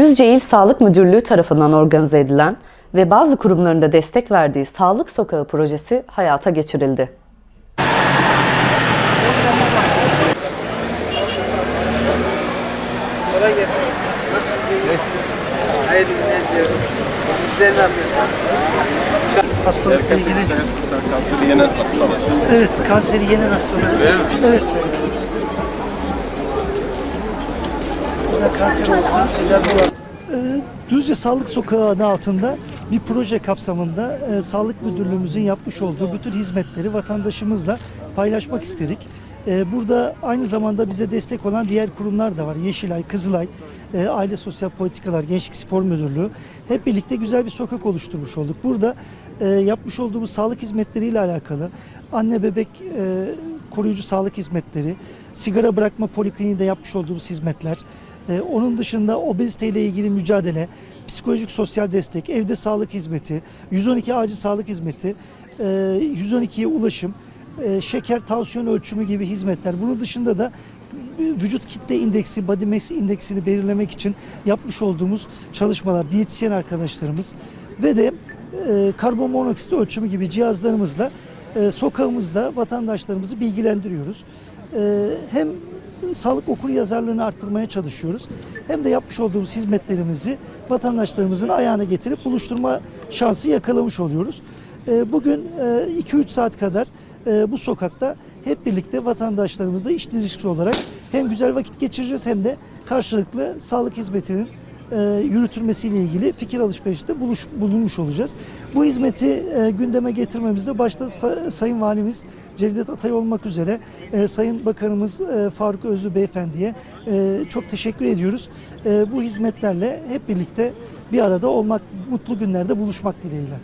Düzce İl Sağlık Müdürlüğü tarafından organize edilen ve bazı kurumların da destek verdiği Sağlık Sokağı projesi hayata geçirildi. Hayırlı günler diliyoruz. Sizler ne yapıyorsunuz? Hastalıkla ilgili kanseri yenen hastalar. evet kanseri yenen hastalar. Evet sayın. Kanser olduğunu olan Ee, Düzce Sağlık Sokağı adı altında bir proje kapsamında e, Sağlık Müdürlüğümüzün yapmış olduğu bütün hizmetleri vatandaşımızla paylaşmak istedik. E, burada aynı zamanda bize destek olan diğer kurumlar da var. Yeşilay, Kızılay, e, Aile Sosyal Politikalar, Gençlik Spor Müdürlüğü. Hep birlikte güzel bir sokak oluşturmuş olduk. Burada e, yapmış olduğumuz sağlık hizmetleriyle alakalı anne bebek e, koruyucu sağlık hizmetleri, sigara bırakma polikliniğinde yapmış olduğumuz hizmetler, ee, onun dışında obeziteyle ilgili mücadele, psikolojik sosyal destek, evde sağlık hizmeti, 112 acil sağlık hizmeti, e, 112'ye ulaşım, e, şeker, tansiyon ölçümü gibi hizmetler. Bunun dışında da vücut kitle indeksi, body mass indeksini belirlemek için yapmış olduğumuz çalışmalar, diyetisyen arkadaşlarımız ve de e, karbon monoksit ölçümü gibi cihazlarımızla e, sokağımızda vatandaşlarımızı bilgilendiriyoruz. E, hem sağlık okur yazarlığını arttırmaya çalışıyoruz. Hem de yapmış olduğumuz hizmetlerimizi vatandaşlarımızın ayağına getirip buluşturma şansı yakalamış oluyoruz. E, Bugün 2-3 saat kadar e, bu sokakta hep birlikte vatandaşlarımızla iş ilişkisi olarak hem güzel vakit geçireceğiz hem de karşılıklı sağlık hizmetinin e, yürütülmesiyle ilgili fikir alışverişinde buluş, bulunmuş olacağız. Bu hizmeti e, gündeme getirmemizde başta Sa- Sayın Valimiz Cevdet Atay olmak üzere e, Sayın Bakanımız e, Faruk Özlü Beyefendi'ye e, çok teşekkür ediyoruz. E, bu hizmetlerle hep birlikte bir arada olmak, mutlu günlerde buluşmak dileğiyle.